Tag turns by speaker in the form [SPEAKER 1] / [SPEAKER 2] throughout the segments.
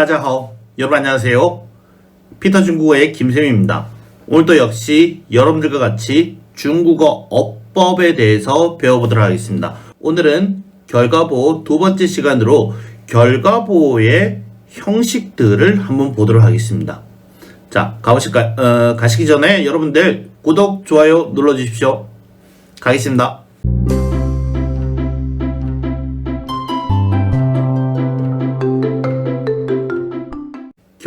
[SPEAKER 1] 따자하오. 여러분 안녕하세요. 피터 중국어의 김쌤입니다. 오늘도 역시 여러분들과 같이 중국어 어법에 대해서 배워보도록 하겠습니다. 오늘은 결과보호 두 번째 시간으로 결과보호의 형식들을 한번 보도록 하겠습니다. 자 가보실까 어, 가시기 전에 여러분들 구독 좋아요 눌러주십시오. 가겠습니다.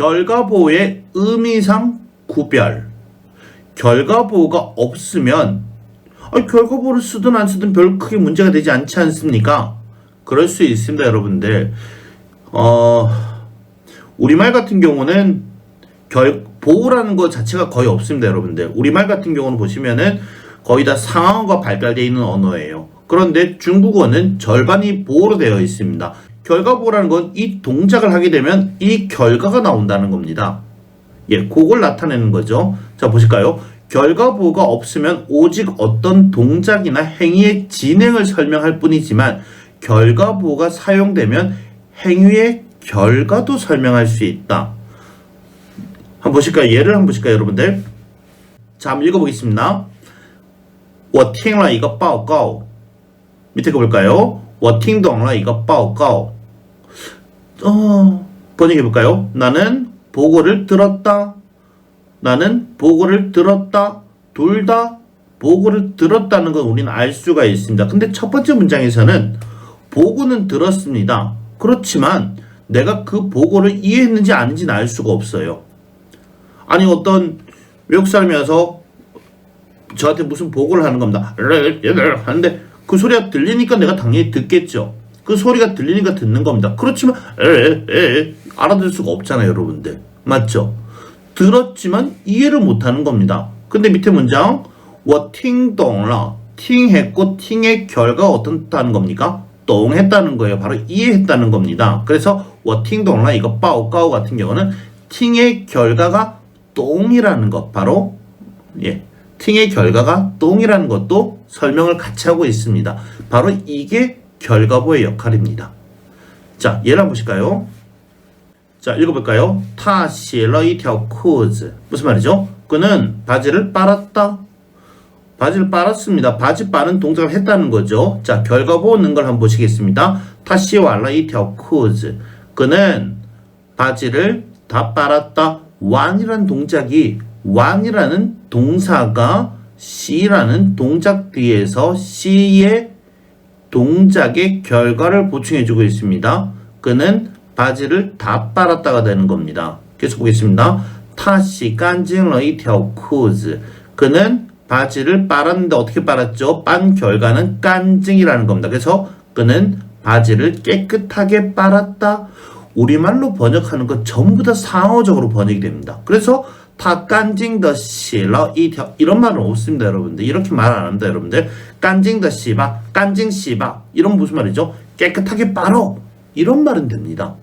[SPEAKER 1] 결과보호의 의미상 구별. 결과보호가 없으면 아니, 결과보호를 쓰든 안 쓰든 별 크게 문제가 되지 않지 않습니까? 그럴 수 있습니다, 여러분들. 어, 우리말 같은 경우는 결, 보호라는 것 자체가 거의 없습니다, 여러분들. 우리말 같은 경우는 보시면은 거의 다 상황어가 발달되어 있는 언어예요. 그런데 중국어는 절반이 보호로 되어 있습니다. 결과 보호라는 건 이 동작을 하게 되면 이 결과가 나온다는 겁니다. 예, 그걸 나타내는 거죠. 자, 보실까요? 결과 보호가 없으면 오직 어떤 동작이나 행위의 진행을 설명할 뿐이지만 결과 보호가 사용되면 행위의 결과도 설명할 수 있다. 한번 보실까요? 예를 한번 보실까요, 여러분들? 자, 한번 읽어보겠습니다. 我听了一个报告. 밑에 거 볼까요? 我听懂了一个报告. 어, 번역해 볼까요? 나는 보고를 들었다. 나는 보고를 들었다. 둘 다 보고를 들었다는 건 우리는 알 수가 있습니다. 근데 첫 번째 문장에서는 보고는 들었습니다. 그렇지만 내가 그 보고를 이해했는지 아닌지는 알 수가 없어요. 아니 어떤 외국 사람이 와서 저한테 무슨 보고를 하는 겁니다. 하는데 그 소리가 들리니까 내가 당연히 듣겠죠. 그 소리가 들리니까 듣는 겁니다. 그렇지만 에, 에, 알아들 수가 없잖아요, 여러분들. 맞죠? 들었지만 이해를 못하는 겁니다. 근데 밑에 문장 我听懂了 팅했고 팅의 결과가 어떻다는 겁니까? 똥했다는 거예요. 바로 이해했다는 겁니다. 그래서 我听懂了 이거 빠오까오 같은 경우는 팅의 결과가 똥이라는 것 바로 예 팅의 결과가 똥이라는 것도 설명을 같이 하고 있습니다. 바로 이게 결과보의 역할입니다. 자, 예를 한번 보실까요? 자, 읽어볼까요? 他写了一条裤子 무슨 말이죠? 그는 바지를 빨았다. 바지를 빨았습니다. 바지 빠는 동작을 했다는 거죠. 자, 결과 보는 걸 한번 보시겠습니다. 他写完了一条裤子 그는 바지를 다 빨았다. 완이라는 동작이 완이라는 동사가 C라는 동작 뒤에서 C의 동작의 결과를 보충해주고 있습니다. 그는 바지를 다 빨았다가 되는 겁니다. 계속 보겠습니다. 타시 깐징러이 텨쿠즈 그는 바지를 빨았는데 어떻게 빨았죠? 빤 결과는 깐징이라는 겁니다. 그래서 그는 바지를 깨끗하게 빨았다. 우리말로 번역하는 것 전부 다 상어적으로 번역이 됩니다. 그래서 다 깐징 더 시러 이条 이런 말은 없습니다, 여러분들. 이렇게 말 안 합니다, 여러분들. 깐징 더 시바, 깐징 시바 이런 무슨 말이죠? 깨끗하게 빨어 이런 말은 됩니다.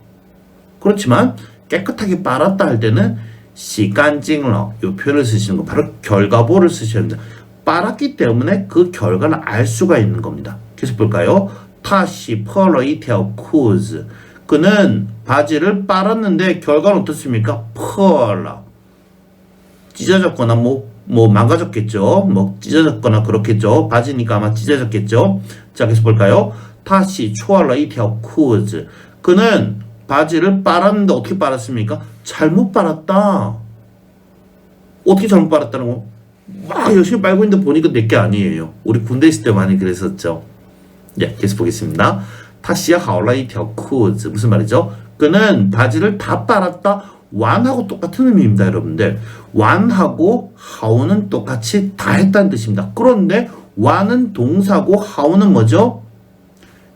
[SPEAKER 1] 그렇지만 깨끗하게 빨았다 할 때는 시간징러 이 표현을 쓰시는 거 바로 결과보를 쓰셔야 됩니다. 빨았기 때문에 그 결과를 알 수가 있는 겁니다. 계속 볼까요? 타시 펄러 이条 쿠즈 그는 바지를 빨았는데 결과는 어떻습니까? 펄러 찢어졌거나 뭐, 뭐 망가졌겠죠. 뭐 찢어졌거나 그렇겠죠. 바지니까 아마 찢어졌겠죠. 자, 계속 볼까요? 다시 초알라 이条 쿠즈 그는 바지를 빨았는데 어떻게 빨았습니까? 잘못 빨았다. 어떻게 잘못 빨았다는 거? 막 열심히 빨고 있는데 보니까 내게 아니에요. 우리 군대 있을 때 많이 그랬었죠. 예, 계속 보겠습니다. 다시 하올라 이条 쿠즈 무슨 말이죠? 그는 바지를 다 빨았다. 완하고 똑같은 의미입니다, 여러분들. 완하고 하오는 똑같이 다 했다는 뜻입니다. 그런데 완은 동사고 하오는 뭐죠?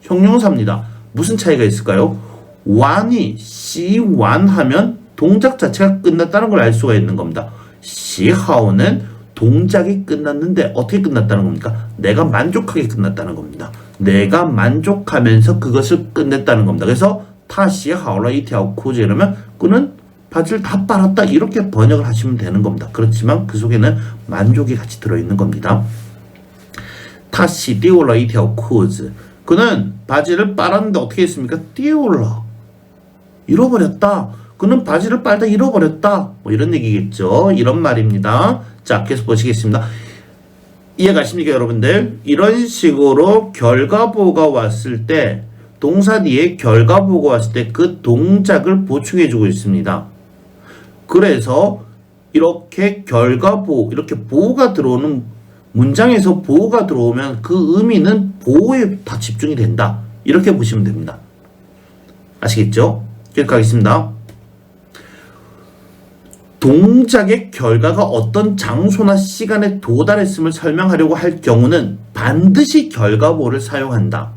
[SPEAKER 1] 형용사입니다. 무슨 차이가 있을까요? 완이 시완하면 동작 자체가 끝났다는 걸 알 수가 있는 겁니다. 시하오는 동작이 끝났는데 어떻게 끝났다는 겁니까? 내가 만족하게 끝났다는 겁니다. 내가 만족하면서 그것을 끝냈다는 겁니다. 그래서 타시하오라 이条 쿠즈 이러면 그는 바지를 다 빨았다 이렇게 번역을 하시면 되는 겁니다. 그렇지만 그 속에는 만족이 같이 들어있는 겁니다. 타시 띄올라 이条 쿠즈 그는 바지를 빨았는데 어떻게 했습니까? 띄올라 잃어버렸다. 그는 바지를 빨다 잃어버렸다. 뭐 이런 얘기겠죠. 이런 말입니다. 자, 계속 보시겠습니다. 이해가십니까, 여러분들? 이런 식으로 결과보가 왔을 때, 동사 뒤에 결과보가 왔을 때 그 동작을 보충해주고 있습니다. 그래서 이렇게 결과보, 이렇게 보호가 들어오는 문장에서 보호가 들어오면 그 의미는 보호에 다 집중이 된다. 이렇게 보시면 됩니다. 아시겠죠? 계속 가겠습니다. 동작의 결과가 어떤 장소나 시간에 도달했음을 설명하려고 할 경우는 반드시 결과보를 사용한다.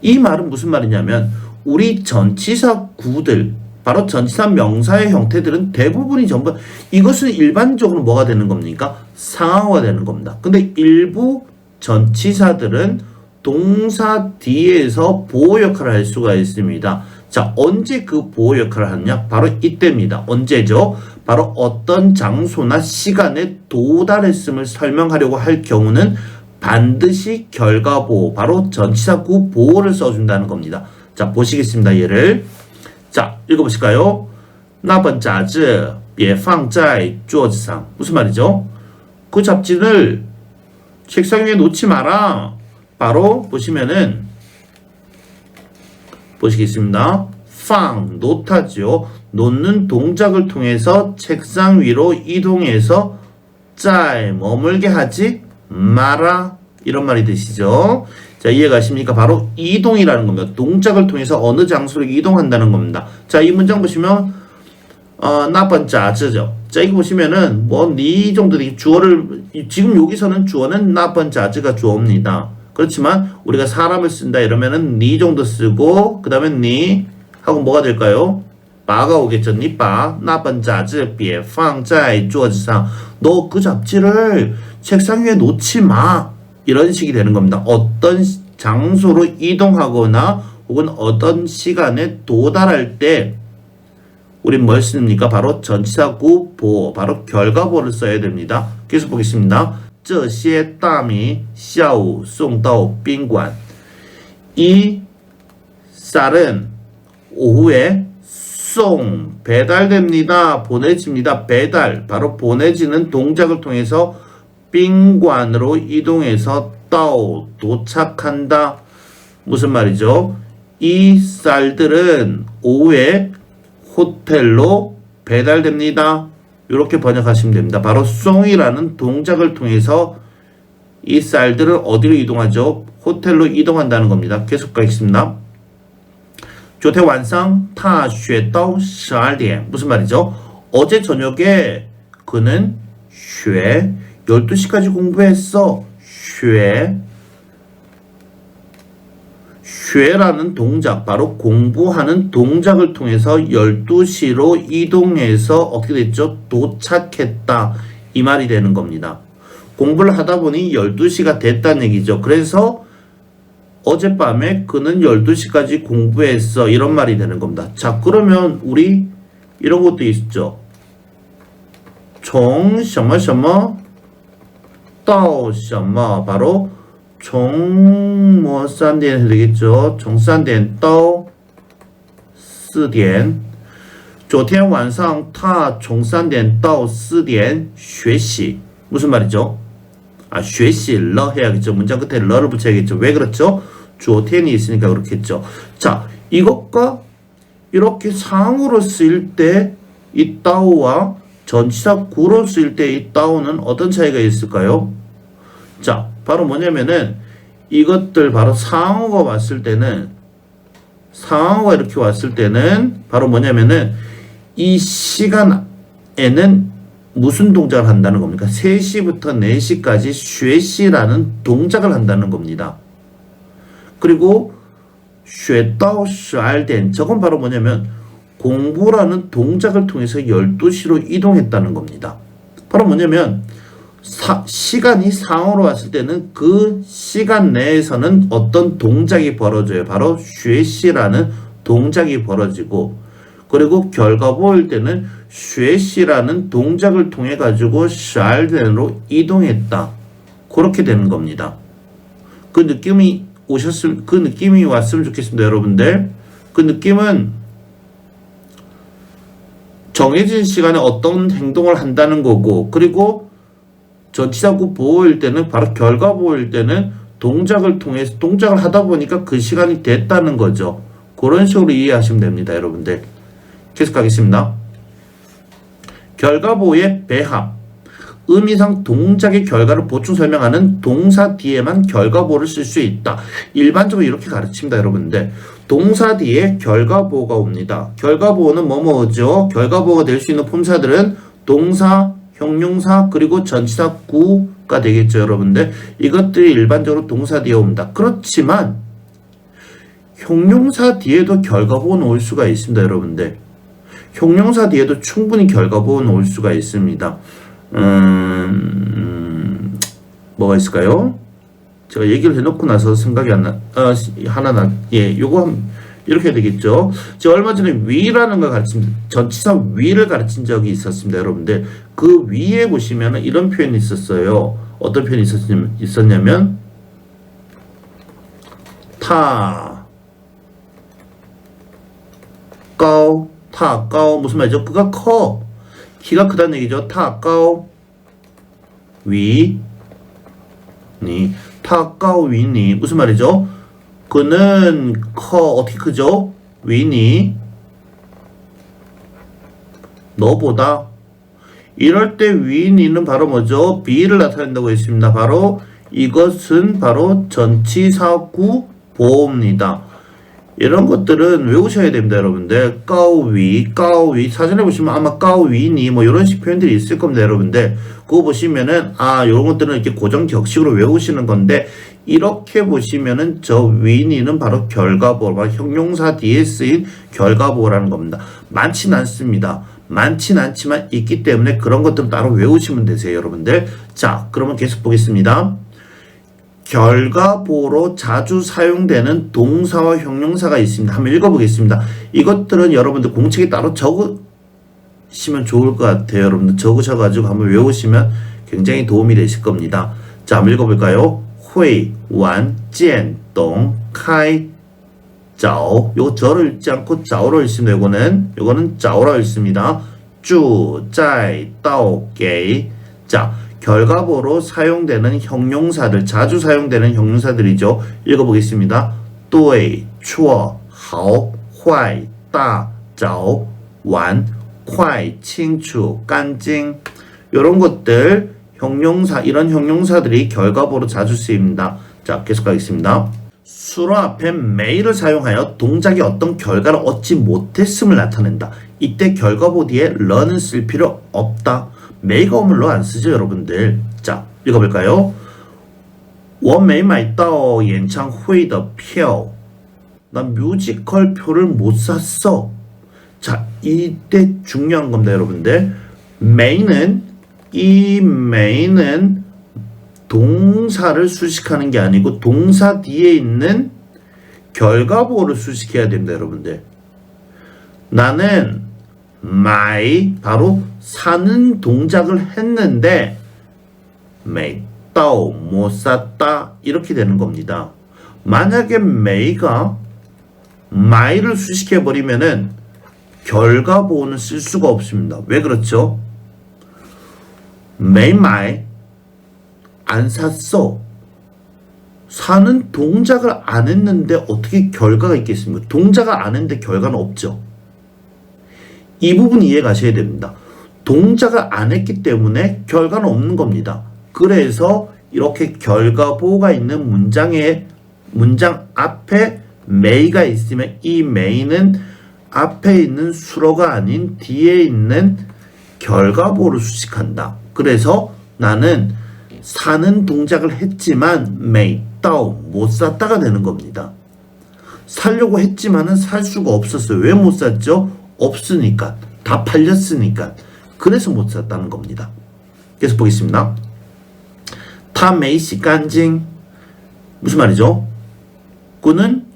[SPEAKER 1] 이 말은 무슨 말이냐면 우리 전치사 구들 바로 전치사 명사의 형태들은 대부분이 전부 이것은 일반적으로 뭐가 되는 겁니까? 상황화 되는 겁니다. 근데 일부 전치사들은 동사 뒤에서 보호 역할을 할 수가 있습니다. 자, 언제 그 보호 역할을 하느냐? 바로 이때입니다. 언제죠? 바로 어떤 장소나 시간에 도달했음을 설명하려고 할 경우는 반드시 결과 보호, 바로 전치사구 보호를 써준다는 겁니다. 자, 보시겠습니다. 얘를. 자, 읽어보실까요? 나번 자즈 예방자이 쪼지상 무슨 말이죠? 그 잡지를 책상 위에 놓지 마라. 바로 보시면은 보시겠습니다. 팡 놓다지요. 놓는 동작을 통해서 책상 위로 이동해서 짤 머물게 하지 마라 이런 말이 되시죠? 자 이해가십니까? 바로 이동이라는 겁니다. 동작을 통해서 어느 장소로 이동한다는 겁니다. 자 이 문장 보시면 어, 나쁜 자즈죠. 자 이거 보시면은 뭐니 정도 되 주어를 지금 여기서는 주어는 나쁜 자즈가 주어입니다. 그렇지만 우리가 사람을 쓴다 이러면은 니 정도 쓰고 그 다음에 니 하고 뭐가 될까요? 바가 오겠죠. 니바 나쁜 자즈 别放在桌子上. 너 그 잡지를 책상 위에 놓지 마. 이런 식이 되는 겁니다. 어떤 장소로 이동하거나 혹은 어떤 시간에 도달할 때 우린 뭘 씁니까? 바로 전치사구 보호, 바로 결과보를 써야 됩니다. 계속 보겠습니다. 这些大米下午送到宾馆. 이 쌀은 오후에 송 배달됩니다. 보내집니다. 배달 바로 보내지는 동작을 통해서 빈관으로 이동해서 따오 도착한다. 무슨 말이죠? 이 쌀들은 오후에 호텔로 배달됩니다. 이렇게 번역하시면 됩니다. 바로 송이라는 동작을 통해서 이 쌀들을 어디로 이동하죠? 호텔로 이동한다는 겁니다. 계속 가겠습니다. 조태 완성 타쉐떠 샤알 무슨 말이죠? 어제 저녁에 그는 쉐 12시까지 공부했어. 学 쉐라는 동작, 바로 공부하는 동작을 통해서 12시로 이동해서 어떻게 됐죠? 도착했다. 이 말이 되는 겁니다. 공부를 하다 보니 12시가 됐다는 얘기죠. 그래서 어젯밤에 그는 12시까지 공부했어. 이런 말이 되는 겁니다. 자, 그러면 우리 이런 것도 있죠. 从什么什么 到什么 바로 从뭐三点 해야 되겠죠. 从三点到四点昨天晚上他从三点到四点学习 무슨 말이죠? 아, 学习러 해야겠죠. 문장 끝에 러를 붙여야겠죠. 왜 그렇죠? 주어텐이 있으니까 그렇겠죠. 자, 이것과 이렇게 상으로 쓰일 때 이 따오와 전치사 구로 쓰일 때 이 다운은 어떤 차이가 있을까요? 자, 바로 뭐냐면은 이것들 바로 상어가 왔을 때는 상어가 이렇게 왔을 때는 바로 뭐냐면은 이 시간에는 무슨 동작을 한다는 겁니까? 3시부터 4시까지 쉐시라는 동작을 한다는 겁니다. 그리고 쉐다오 쉐알덴 저건 바로 뭐냐면 공부라는 동작을 통해서 12시로 이동했다는 겁니다. 바로 뭐냐면 사, 시간이 상으로 왔을 때는 그 시간 내에서는 어떤 동작이 벌어져요. 바로 쉐시라는 동작이 벌어지고 그리고 결과 보일 때는 쉐시라는 동작을 통해 가지고 샬덴으로 이동했다. 그렇게 되는 겁니다. 그 느낌이 오셨음 그 느낌이 왔으면 좋겠습니다, 여러분들. 그 느낌은 정해진 시간에 어떤 행동을 한다는 거고 그리고 전치사구 보호일 때는 바로 결과 보호일 때는 동작을 통해서 동작을 하다 보니까 그 시간이 됐다는 거죠. 그런 식으로 이해하시면 됩니다, 여러분들. 계속 가겠습니다. 결과 보호의 배합. 의미상 동작의 결과를 보충 설명하는 동사 뒤에만 결과 보호를 쓸 수 있다. 일반적으로 이렇게 가르칩니다, 여러분들. 동사 뒤에 결과 보호가 옵니다. 결과 보호는 뭐뭐죠? 결과 보호가 될 수 있는 품사들은 동사, 형용사, 그리고 전치사 구가 되겠죠, 여러분들. 이것들이 일반적으로 동사 뒤에 옵니다. 그렇지만 형용사 뒤에도 결과 보호는 올 수가 있습니다, 여러분들. 형용사 뒤에도 충분히 결과 보호는 올 수가 있습니다. 음, 음, 뭐가 있을까요? 제가 얘기를 해놓고 나서 생각이 안 나, 어, 하나 나, 예, 요거 한, 이렇게 되겠죠. 제가 얼마 전에 위라는 걸 가르친, 전치사 위를 가르친 적이 있었습니다, 여러분들. 그 위에 보시면 이런 표현이 있었어요. 어떤 표현이 있었냐면, 있었냐면, 타, 까오, 타, 까오, 무슨 말이죠? 그가 커. 키가 크다는 얘기죠. 타, 까오, 위, 니, 타, 까오, 위니. 무슨 말이죠? 그는 커, 어떻게 크죠? 위니, 너보다. 이럴 때 위니는 바로 뭐죠? 비를 나타낸다고 했습니다. 바로 이것은 바로 전치사구 보호입니다. 이런 것들은 외우셔야 됩니다, 여러분들. 까우위, 까우위. 사전에 보시면 아마 까우위니, 뭐, 이런 식 표현들이 있을 겁니다, 여러분들. 그거 보시면은, 아, 이런 것들은 이렇게 고정 격식으로 외우시는 건데, 이렇게 보시면은 저 위니는 바로 결과보, 형용사 뒤에 쓰인 결과보라는 겁니다. 많진 않습니다. 많진 않지만 있기 때문에 그런 것들은 따로 외우시면 되세요, 여러분들. 자, 그러면 계속 보겠습니다. 결과보로 자주 사용되는 동사와 형용사가 있습니다. 한번 읽어보겠습니다. 이것들은 여러분들 공책에 따로 적으시면 좋을 것 같아요. 여러분들 적으셔가지고 한번 외우시면 굉장히 도움이 되실 겁니다. 자, 한번 읽어볼까요? 회, 완, 젠, 동, 카이, 짜오. 요거 저를 읽지 않고 짜오로 읽습니다. 요거는, 요거는 짜오로 읽습니다. 쭈, 짜이, 따오, 게이. 자, 결과보로 사용되는 형용사들, 자주 사용되는 형용사들이죠. 읽어보겠습니다. 对, 错, 好, 坏, 大, 找, 완, 快, 清楚, 干净. 이런 것들 형용사 이런 형용사들이 결과보로 자주 쓰입니다. 자, 계속 가겠습니다. 수로 앞에 매일을 사용하여 동작이 어떤 결과를 얻지 못했음을 나타낸다. 이때 결과보 뒤에 런은 쓸 필요 없다. 메이가 오물로 안 쓰죠, 여러분들. 자, 읽어볼까요? 我没买到演唱会的票. 난 뮤지컬 표를 못 샀어. 자, 이때 중요한 겁니다, 여러분들. 메이는 이 메이는 동사를 수식하는 게 아니고 동사 뒤에 있는 결과보호를 수식해야 됩니다, 여러분들. 나는 마이 바로 사는 동작을 했는데 메이따오 못 샀다 이렇게 되는 겁니다. 만약에 메이가 마이를 수식해 버리면은 결과 보호는 쓸 수가 없습니다. 왜 그렇죠? 메이 마이 안 샀어. 사는 동작을 안 했는데 어떻게 결과가 있겠습니까? 동작을 안 했는데 결과는 없죠. 이 부분 이해 가셔야 됩니다. 동작을 안 했기 때문에 결과는 없는 겁니다. 그래서 이렇게 결과 보호가 있는 문장에 문장 앞에 메이가 있으면 이 메이는 앞에 있는 수로가 아닌 뒤에 있는 결과 보호를 수식한다. 그래서 나는 사는 동작을 했지만 메이 따오 못 샀다가 되는 겁니다. 살려고 했지만은 살 수가 없었어요. 왜 못 샀죠? 없으니까 다 팔렸으니까 그래서 못 샀다는 겁니다. 계속 보겠습니다. 타 메이시 깐징 무슨 말이죠? 그는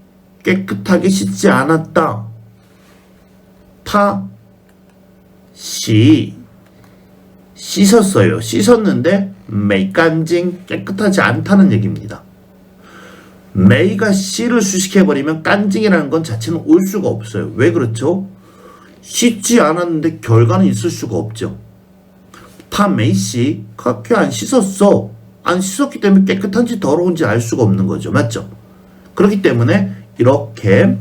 [SPEAKER 1] 깨끗하게 씻지 않았다. 타 시 씻었어요. 씻었는데 메이 깐징 깨끗하지 않다는 얘기입니다. 메이가 씨를 수식해버리면 깐징이라는 건 자체는 올 수가 없어요. 왜 그렇죠? 씻지 않았는데 결과는 있을 수가 없죠. 타 메이씨 학교 안 씻었어. 안 씻었기 때문에 깨끗한지 더러운지 알 수가 없는 거죠. 맞죠? 그렇기 때문에 이렇게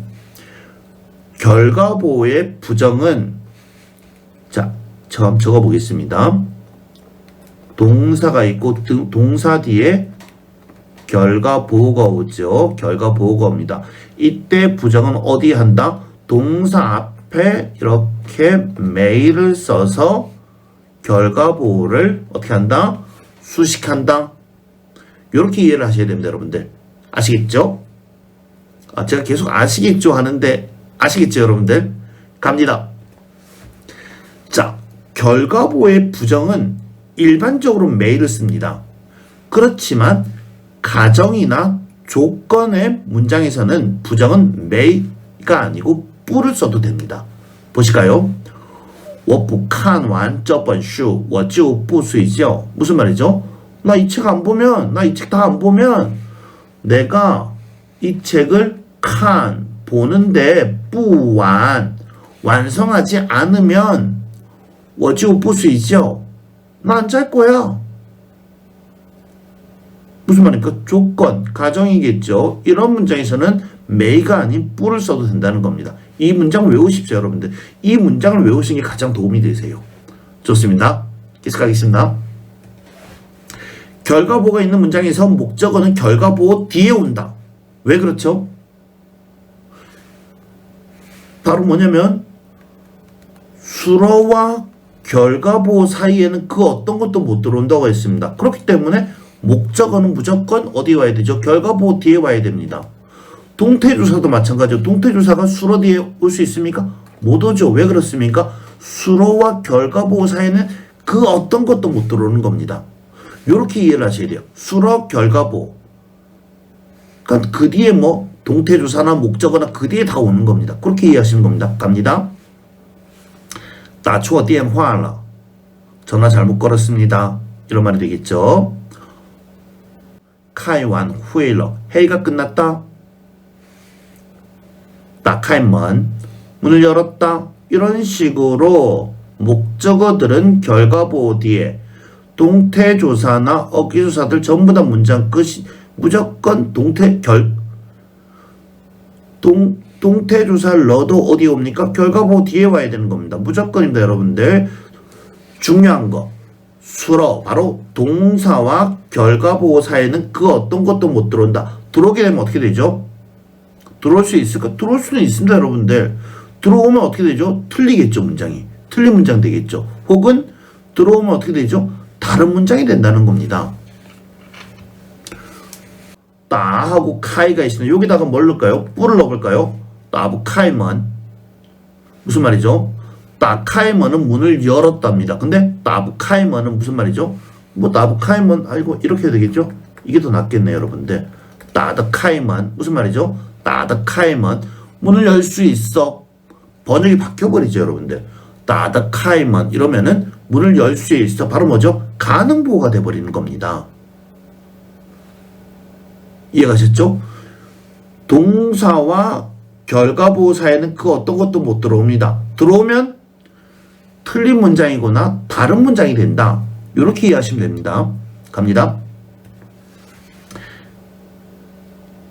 [SPEAKER 1] 결과 보호의 부정은 자, 처음 적어 보겠습니다. 동사가 있고 등- 동사 뒤에 결과 보호가 오죠. 결과 보호가 옵니다. 이때 부정은 어디 한다? 동사 앞 에 이렇게 메일을 써서 결과 보호를 어떻게 한다? 수식한다. 이렇게 이해를 하셔야 됩니다, 여러분들. 아시겠죠? 아, 제가 계속 아시겠죠 하는데 아시겠죠, 여러분들? 갑니다. 자, 결과 보호의 부정은 일반적으로 메일을 씁니다. 그렇지만 가정이나 조건의 문장에서는 부정은 메이가 아니고 뿌를 써도 됩니다. 보실까요? 我不看完这本书我就不睡觉 무슨 말이죠? 나 이 책 안 보면 나 이 책 다 안 보면 내가 이 책을 칸 보는데 不完 완성하지 않으면 我就不睡觉 나 안 잘 거야. 무슨 말입니까? 조건, 가정이겠죠. 이런 문장에서는 메이가 아닌 뿌를 써도 된다는 겁니다. 이 문장 외우십시오, 여러분들. 이 문장을 외우시는 게 가장 도움이 되세요. 좋습니다. 계속하겠습니다. 결과보가 있는 문장에서 목적어는 결과보 뒤에 온다. 왜 그렇죠? 바로 뭐냐면 수로와 결과보 사이에는 그 어떤 것도 못 들어온다고 했습니다. 그렇기 때문에 목적어는 무조건 어디 와야 되죠? 결과보 뒤에 와야 됩니다. 동태주사도 마찬가지로 동태주사가 수로 뒤에 올 수 있습니까? 못 오죠. 왜 그렇습니까? 수로와 결과보호 사이는 그 어떤 것도 못 들어오는 겁니다. 이렇게 이해를 하셔야 돼요. 수로, 결과보호. 그러니까 그 뒤에 뭐 동태주사나 목적어나 그 뒤에 다 오는 겁니다. 그렇게 이해하시는 겁니다. 갑니다. 나초 띠엔화라 전화 잘못 걸었습니다. 이런 말이 되겠죠. 카이완 후에러 회의가 끝났다. 다카이먼 문을 열었다 이런 식으로 목적어들은 결과 보호 뒤에 동태 조사나 어기 조사들 전부 다 문장 끝이 무조건 동태 결 동, 동태 조사를 넣어도 어디 옵니까? 결과 보호 뒤에 와야 되는 겁니다. 무조건입니다, 여러분들. 중요한 거. 수로 바로 동사와 결과 보호 사이에는 그 어떤 것도 못 들어온다. 들어오게 되면 어떻게 되죠? 들어올 수 있을까? 들어올 수는 있습니다, 여러분들. 들어오면 어떻게 되죠? 틀리겠죠, 문장이. 틀린 문장 되겠죠. 혹은 들어오면 어떻게 되죠? 다른 문장이 된다는 겁니다. 따하고 카이가 있으면 여기다가 뭘 넣을까요? 뿔을 넣어볼까요? 따부 카이먼 무슨 말이죠? 따카이먼은 문을 열었답니다. 근데 따부 카이먼은 무슨 말이죠? 뭐 따부 카이먼 아이고 이렇게 해야 되겠죠? 이게 더 낫겠네요, 여러분들. 따드 카이먼 무슨 말이죠? 따드 카이먼 문을 열 수 있어. 번역이 바뀌어버리죠, 여러분들. 따드 카이먼 이러면은 문을 열 수 있어. 바로 뭐죠? 가능보호가 돼버리는 겁니다. 이해가셨죠? 동사와 결과보호 사이에는 그 어떤 것도 못 들어옵니다. 들어오면 틀린 문장이거나 다른 문장이 된다. 이렇게 이해하시면 됩니다. 갑니다.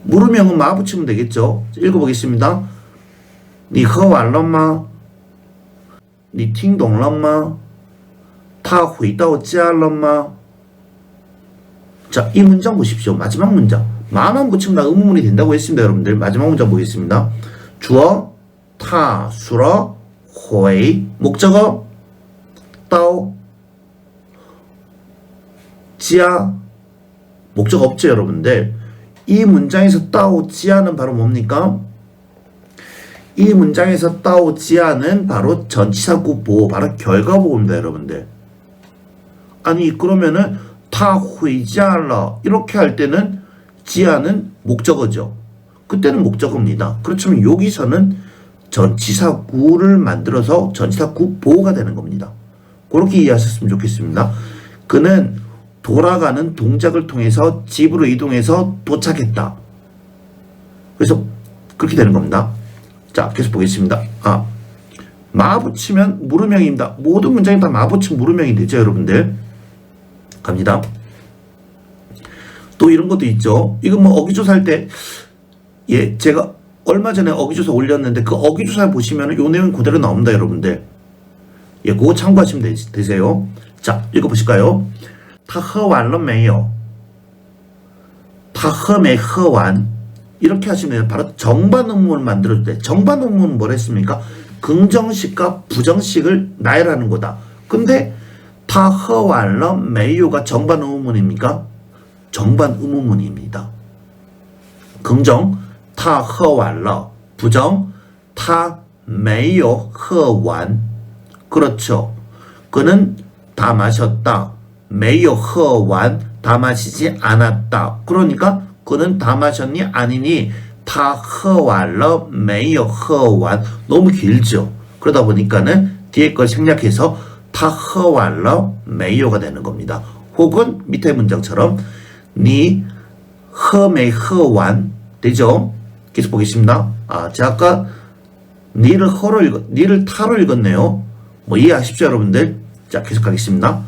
[SPEAKER 1] 물음형은 마 붙이면 되겠죠. 읽어보겠습니다. 你喝完了吗?你听懂了吗?他回到家了吗? 자, 이 문장 보십시오. 마지막 문장. 마만 붙이면 다 의문문이 된다고 했습니다, 여러분들. 마지막 문장 보겠습니다. 주어, 타, 수러, 호이, 목적어, 따오, 지아, 목적 없죠, 여러분들. 이 문장에서 따오, 지아는 바로 뭡니까? 이 문장에서 따오, 지아는 바로 전치사구 보호, 바로 결과보호입니다, 여러분들. 아니, 그러면은 다 회자라 이렇게 할 때는 지아는 목적어죠. 그때는 목적어입니다. 그렇지만 여기서는 전치사구를 만들어서 전치사구 보호가 되는 겁니다. 그렇게 이해하셨으면 좋겠습니다. 그는 돌아가는 동작을 통해서 집으로 이동해서 도착했다. 그래서 그렇게 되는 겁니다. 자, 계속 보겠습니다. 아, 마 붙이면 무르명입니다. 모든 문장이 다 마 붙이면 무르명이 되죠, 여러분들. 갑니다. 또 이런 것도 있죠. 이거 뭐 어기조사 할 때, 예, 제가 얼마 전에 어기조사 올렸는데 그 어기조사 보시면 요 내용 그대로 나옵니다, 여러분들. 예, 그거 참고하시면 되, 되세요. 자, 읽어보실까요? 他喝完了没有?他喝没喝完? 이렇게 하시면 돼요. 바로 정반 의문을 만들어줄 때 정반 의문은 뭘 했습니까? 긍정식과 부정식을 나열하는 거다. 근데 他喝完了没有가 정반 의문입니까? 정반 의문문입니다. 긍정 他喝完了 부정 他没有喝完 그렇죠. 그는 다 마셨다. 메이어 허완 다 마시지 않았다. 그러니까 그는 다 마셨니 아니니 다 허완러 메이어 허완 너무 길죠. 그러다 보니까는 뒤에 걸 생략해서 다 허완러 메이어가 되는 겁니다. 혹은 밑에 문장처럼 니 허메 허완 되죠? 계속 보겠습니다. 아, 제가 아까 니를 허로 읽, 니를 타로 읽었네요. 뭐 이해하십시오, 여러분들. 자, 계속 가겠습니다.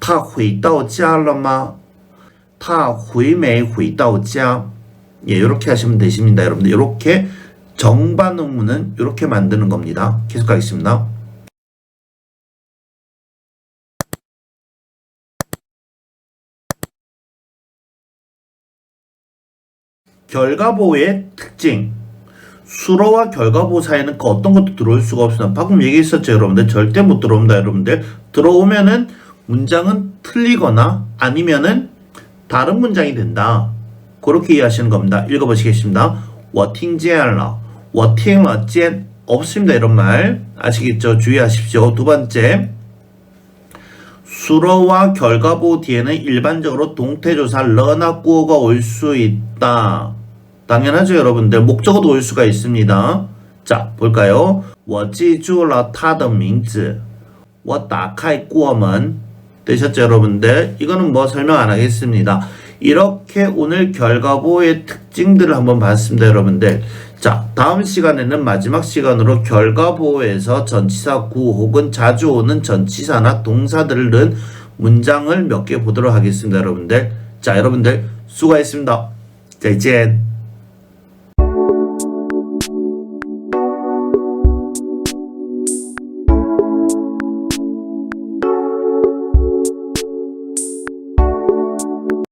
[SPEAKER 1] 他回到家了吗?他回没回到家? 예, 이렇게 하시면 되십니다, 여러분들. 이렇게 정반 의문은 이렇게 만드는 겁니다. 계속 가겠습니다. 결과보의 특징. 수로와 결과보 사이에는 그 어떤 것도 들어올 수가 없습니다. 방금 얘기했었죠, 여러분들. 절대 못 들어옵니다, 여러분들. 들어오면은 문장은 틀리거나 아니면은 다른 문장이 된다. 그렇게 이해하시는 겁니다. 읽어보시겠습니다. 我听见了,我听了见 없습니다. 이런 말 아시겠죠? 주의하십시오. 두 번째, 수로와 결과보 뒤에는 일반적으로 동태조사 러나 꾸어가 올 수 있다. 당연하죠, 여러분들. 목적어도 올 수가 있습니다. 자, 볼까요? 我记住了他的名字.我打开过门. 되셨죠, 여러분들? 이거는 뭐 설명 안 하겠습니다. 이렇게 오늘 결과보의 특징들을 한번 봤습니다, 여러분들. 자, 다음 시간에는 마지막 시간으로 결과보에서 전치사 구 혹은 자주 오는 전치사나 동사들을 넣은 문장을 몇 개 보도록 하겠습니다, 여러분들. 자, 여러분들 수고하셨습니다. 再见。